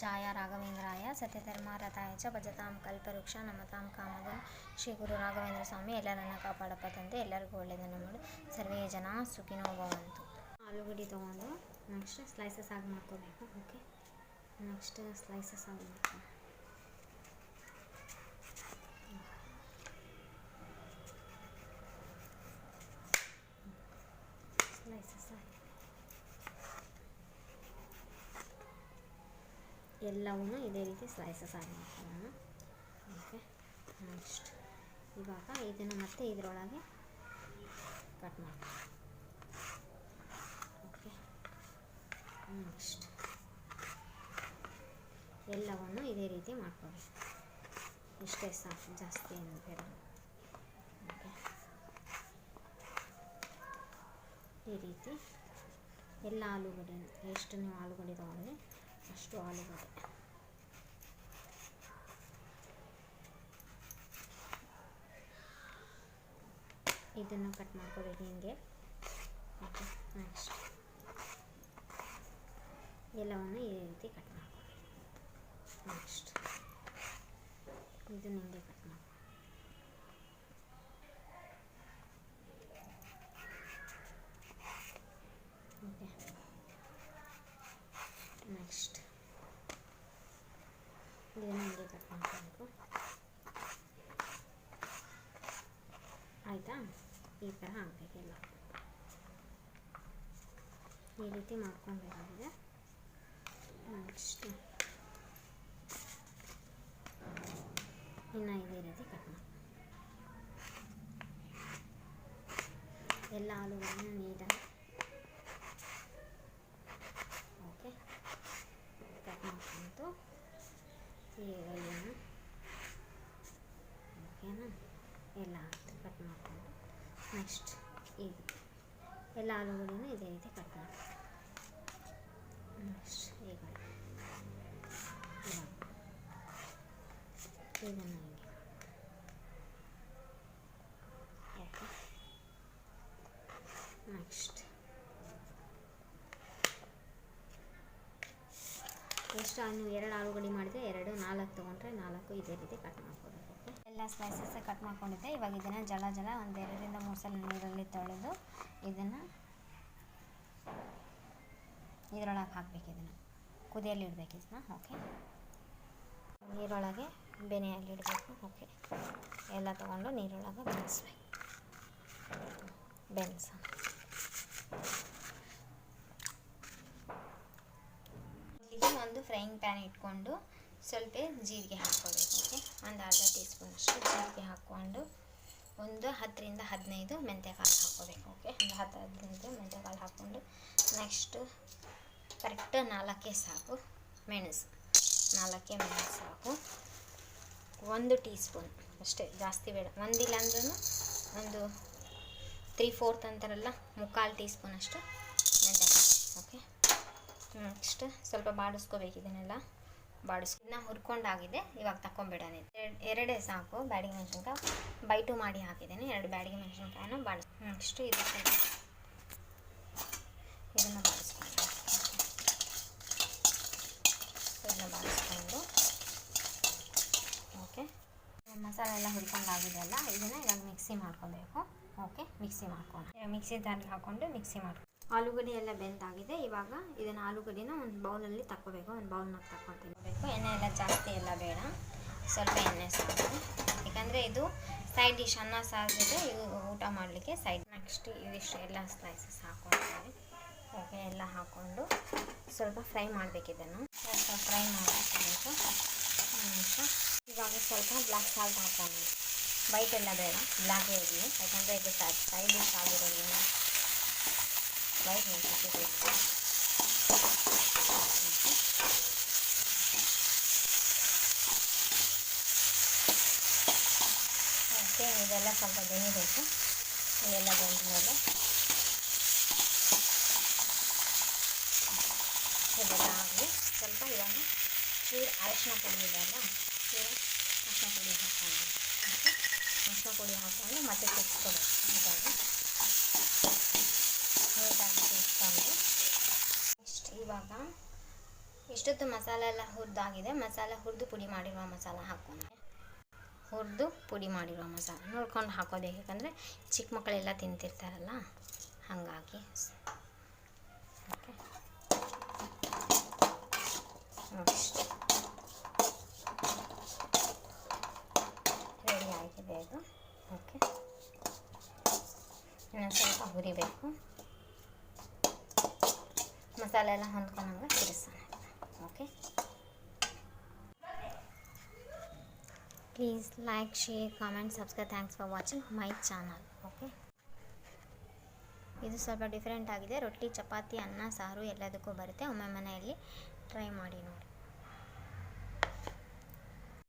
ಜಾಯ ರಾಘವೇಂದ್ರಾಯ ಸತ್ಯಧರ್ಮಾರಥಾಯ ಚ ಭಜತಾಂ ಕಲ್ಪವೃಕ್ಷ ನಮತಾಂ ಕಾಮದ ಶ್ರೀ ಗುರು ರಾಘವೇಂದ್ರ ಸ್ವಾಮಿ ಎಲ್ಲರನ್ನ ಕಾಪಾಡಪ್ಪ ತಂದೆ, ಎಲ್ಲರಿಗೂ ಒಳ್ಳೆಯದನ್ನು ಮಾಡಿ. ಸರ್ವೇ ಜನ ಸುಖಿನೋ ಭವಂತು. ಆಲೂಗಡ್ಡೆ ತೊಗೊಂಡು ನೆಕ್ಸ್ಟ್ ಸ್ಲೈಸಸ್ ಆಗಿ ಮಾಡ್ಕೋಬೇಕು ಓಕೆ ನೆಕ್ಸ್ಟ್ ಸ್ಲೈಸಸ್ ಆಗಿ ಮಾಡ್ಕೋ. ಎಲ್ಲವನ್ನೂ ಇದೇ ರೀತಿ ಸ್ಲೈಸಸ್ ಆಗಿ ಮಾಡ್ಕೊಳ್ಳೋಣ ಓಕೆ ನೆಕ್ಸ್ಟ್ ಇವಾಗ ಇದನ್ನು ಮತ್ತೆ ಇದರೊಳಗೆ ಕಟ್ ಮಾಡ್ಕೊಳ್ಳೋಣ ಓಕೆ ನೆಕ್ಸ್ಟ್ ಎಲ್ಲವನ್ನು ಇದೇ ರೀತಿ ಮಾಡ್ಕೊಬೇಕು ಇಷ್ಟೇ ಸಾಕು, ಜಾಸ್ತಿ ಏನು ಬೇಡ. ಓಕೆ ಈ ರೀತಿ ಎಲ್ಲ ಆಲೂಗಡ್ಡೆ ಎಷ್ಟು ನೀವು ಆಲೂಗಡ್ಡೆ ತೊಗೊಂಡ್ರೆ? ಅಷ್ಟು ಆಲೂಗಡ್ಡೆ ಇದನ್ನು ಕಟ್ ಮಾಡ್ಕೋಬೇಕು ಹಿಂಗೆ. Okay, next. ಎಲ್ಲವನ್ನು ಈ ರೀತಿ ಕಟ್ ಮಾಡ್ಕೊಳ್ಳಿ ನೆಕ್ಸ್ಟ್. ಇದನ್ನು ಹಿಂಗೆ ಕಟ್ ಮಾಡ್ಕೊ ಓಕೆ ನೆಕ್ಸ್ಟ್ ಇದನ್ನು ಹಿಂಗೆ ಕಟ್ ಮಾಡ್ಕೋಬೇಕು ಆಯಿತಾ ಈ ಥರ ಹಾಕಬೇಕೆಲ್ಲ ಈ ರೀತಿ ಮಾಡ್ಕೊಬೇಕಾಗಿದೆ ನೆಕ್ಸ್ಟ್ ಇನ್ನು ಇದೇ ರೀತಿ ಕಟ್ ಮಾಡಿ ಎಲ್ಲ ಆಲೂಗಳನ್ನ ನೀಟಾಗಿ ಓಕೆ ಕಟ್ ಮಾಡ್ಕೊಂಡು ಎಲ್ಲ ಕಟ್ ಮಾಡಿಕೊಂಡು ನೆಕ್ಸ್ಟ್ ಇದು ಎಲ್ಲ ಆಲೂಗಡ್ಡೆನೂ ಇದೇ ರೀತಿ ಕಟ್ ಮಾಡಿ ನೆಕ್ಸ್ಟ್ ಈಗ ಇದನ್ನು ಹಿಂಗೆ ನೆಕ್ಸ್ಟ್ ಎಷ್ಟು ನೀವು ಎರಡು ಆಲೂಗಡ್ಡೆ ಮಾಡಿದರೆ ಎರಡು ನಾಲ್ಕು ತೊಗೊಂಡ್ರೆ ನಾಲ್ಕು ಇದೇ ರೀತಿ ಕಟ್ ಮಾಡ್ಕೋಬೇಕು ಎಲ್ಲ ಸ್ಲೈಸಸ್ ಕಟ್ ಮಾಡ್ಕೊಂಡಿದ್ದೆ. ಇವಾಗ ಇದನ್ನು ಜಲ ಜಲ ಒಂದು ಎರಡರಿಂದ ಮೂರು ಸಲ ನೀರಲ್ಲಿ ತೊಳೆದು ಇದನ್ನು ಇದರೊಳಗೆ ಹಾಕ್ಬೇಕು ಇದನ್ನು. ಕುದಿಯಲ್ಲಿ ಇಡಬೇಕು ಇದನ್ನ ಓಕೆ ನೀರೊಳಗೆ ಬೆನೆಯಲ್ಲಿ ಇಡಬೇಕು ಓಕೆ ಎಲ್ಲ ತೊಗೊಂಡು ನೀರೊಳಗೆ ಬೆಳೆಸ್ಬೇಕು ಬೆನ್ಸ. ಒಂದು ಫ್ರೈಯಿಂಗ್ ಪ್ಯಾನ್ ಇಟ್ಕೊಂಡು ಸ್ವಲ್ಪ ಜೀರಿಗೆ ಹಾಕ್ಕೋಬೇಕು ಓಕೆ ಒಂದು ಅರ್ಧ ಟೀ ಸ್ಪೂನಷ್ಟು ಜೀರಿಗೆ ಹಾಕ್ಕೊಂಡು ಒಂದು ಹತ್ತರಿಂದ ಹದಿನೈದು ಮೆಂತ್ಯಕಾಳು ಹಾಕ್ಕೋಬೇಕು ಓಕೆ ಒಂದು ಹತ್ತು ಹದಿನೈದು ಮೆಂತ್ಯಕಾಳು ಹಾಕ್ಕೊಂಡು ನೆಕ್ಸ್ಟು ಕರೆಕ್ಟ್ ನಾಲ್ಕೇ ಸಾಕು ಮೆಣಸು, ನಾಲ್ಕೇ ಮೆಣಸು ಸಾಕು. ಒಂದು ಟೀ ಸ್ಪೂನ್ ಅಷ್ಟೇ, ಜಾಸ್ತಿ ಬೇಡ. ಒಂದಿಲ್ಲ ಅಂದ್ರೂ ಒಂದು ತ್ರೀ ಫೋರ್ತ್ ಅಂತಾರಲ್ಲ, ಮುಕ್ಕಾಲು ಟೀ ಸ್ಪೂನ್ ಅಷ್ಟು ಮೆಂತ್ಯಕಾಳು ಓಕೆ ನೆಕ್ಸ್ಟ್ ಸ್ವಲ್ಪ ಬಾಡಿಸ್ಕೋಬೇಕು ಬಾಡಿಸ್ ಇದನ್ನ ಹುರ್ಕೊಂಡಾಗಿದೆ. ಇವಾಗ ತಕೊಂಡ್ಬಿಡೋಣ ಎರಡು ಸಾಕು. ಬ್ಯಾಡಿಗೆ ಮೆಣಸಿನ್ಕಾಯಿ ಬೈಟು ಮಾಡಿ ಹಾಕಿದ್ದೀನಿ. ಎರಡು ಬ್ಯಾಡಿಗೆ ಮೆಣಸಿನ್ಕಾಯನ್ನು ಬಾಡಿಸ್ ನೆಕ್ಸ್ಟು ಇದು. ಇದನ್ನು ಬಾಡಿಸ್ಕೊಂಡು ಇದನ್ನ ಬಾಡಿಸ್ಕೊಂಡು. ಓಕೆ ಮಸಾಲೆ ಎಲ್ಲ ಹುರ್ಕೊಂಡಾಗಿದೆ ಅಲ್ಲ ಇದನ್ನು ಇವಾಗ ಮಿಕ್ಸಿ ಮಾಡ್ಕೋಬೇಕು. ಓಕೆ ಮಿಕ್ಸಿ ಮಾಡ್ಕೊಂಡು ಮಿಕ್ಸಿ ಜಾರ್ಗೆ ಹಾಕ್ಕೊಂಡು ಮಿಕ್ಸಿ ಮಾಡ್ಕೊಂಡು ಆಲೂಗಡ್ಡೆ ಎಲ್ಲ ಬೆಂದಾಗಿದೆ. ಇವಾಗ ಇದನ್ನು ಆಲೂಗಡ್ಡೆನ ಒಂದು ಬೌಲಲ್ಲಿ ತಗೋಬೇಕು ಒಂದು ಬೌಲ್ನಾಗ ತಗೊತೀನಿ ಬೇಕು. ಎಣ್ಣೆ ಎಲ್ಲ ಜಾಸ್ತಿ ಎಲ್ಲ ಬೇಡ. ಸ್ವಲ್ಪ ಎಣ್ಣೆ ಸಾಕು. ಯಾಕಂದರೆ ಇದು ಸೈಡ್ ಡಿಶ್ ಅನ್ನ ಸಾರು ಇದು ಊಟ ಮಾಡಲಿಕ್ಕೆ ಸೈಡ್ ನೆಕ್ಸ್ಟ್ ಇದಿಷ್ಟು ಎಲ್ಲ ಸ್ಲೈಸಸ್ ಹಾಕೊಂಡಿದ್ದೀನಿ ಓಕೆ ಎಲ್ಲ ಹಾಕ್ಕೊಂಡು ಸ್ವಲ್ಪ ಫ್ರೈ ಮಾಡಬೇಕು ಇದನ್ನು ಸ್ವಲ್ಪ ಫ್ರೈ ಮಾಡಬೇಕು ಇವಾಗ ಸ್ವಲ್ಪ ಬ್ಲ್ಯಾಕ್ ಸಾಲ್ಟ್ ಹಾಕೊಂಡು ವೈಟ್ ಎಲ್ಲ ಬೇಡ. ಬ್ಲ್ಯಾಕೇ ಇರಲಿ. ಯಾಕಂದರೆ ಇದು ಸೈಡ್ ಡಿಶ್ ಆಗಿರೋದ್ರಿಂದ. ವೈಟ್ ಮೆಣಸಿಗೆ ಓಕೆ, ಇದೆಲ್ಲ ಸ್ವಲ್ಪ ಬೆನಿಬೇಕು ಇದೆಲ್ಲ ಬಂದ ಮೇಲೆ ಇದೆಲ್ಲ ಆಗಲಿ ಸ್ವಲ್ಪ ಇವಾಗ ಚೂರು ಅರಶಿನ ಪುಡಿ ಇದೆ ಅಲ್ಲ ಚೂರು ಅರಶಿನ ಪುಡಿ ಹಾಕೊಂಡು ಅರಶಿನ ಪುಡಿ ಹಾಕೊಂಡು ಮತ್ತೆ ಕುದಿಸ್ಕೋಬೇಕು ನೀಟಾಗಿ ನೀಟಾಗಿ ಕುದಿಸ್ಕೊಂಡು ನೆಕ್ಸ್ಟ್ ಇವಾಗ ಇಷ್ಟೊತ್ತು ಮಸಾಲೆ ಎಲ್ಲ ಹುರಿದಾಗಿದೆ? ಮಸಾಲೆ ಹುರಿದು ಪುಡಿ ಮಾಡಿರುವ ಮಸಾಲ ಹಾಕೋಣ. ಹುರಿದು ಪುಡಿ ಮಾಡಿರುವ ಮಸಾಲ. ನೋಡ್ಕೊಂಡು ಹಾಕೋದು ಯಾಕಂದರೆ ಚಿಕ್ಕ ಮಕ್ಕಳೆಲ್ಲ ತಿಂತಿರ್ತಾರಲ್ಲ, ಹಾಗಾಗಿ. ಓಕೆ. ರೆಡಿ ಆಗಿದೆ ಅದು. ಓಕೆ. ಇನ್ನೊಂದು ಸ್ವಲ್ಪ ಹುರಿಬೇಕು. ಮಸಾಲೆ ಎಲ್ಲ ಹೊಂದ್ಕೊಂಡಂಗೆ ತಿರ್ಸೋಣ okay please like share comment subscribe thanks for watching my channel okay ಇದು ಸ್ವಲ್ಪ ಡಿಫ್ರೆಂಟ್ ಆಗಿದೆ. ರೊಟ್ಟಿ, ಚಪಾತಿ, ಅನ್ನ, ಸಾರು ಎಲ್ಲದಕ್ಕೂ ಬರುತ್ತೆ. ಒಮ್ಮೆ ಮನೆಯಲ್ಲಿ ಟ್ರೈ ಮಾಡಿ ನೋಡಿ.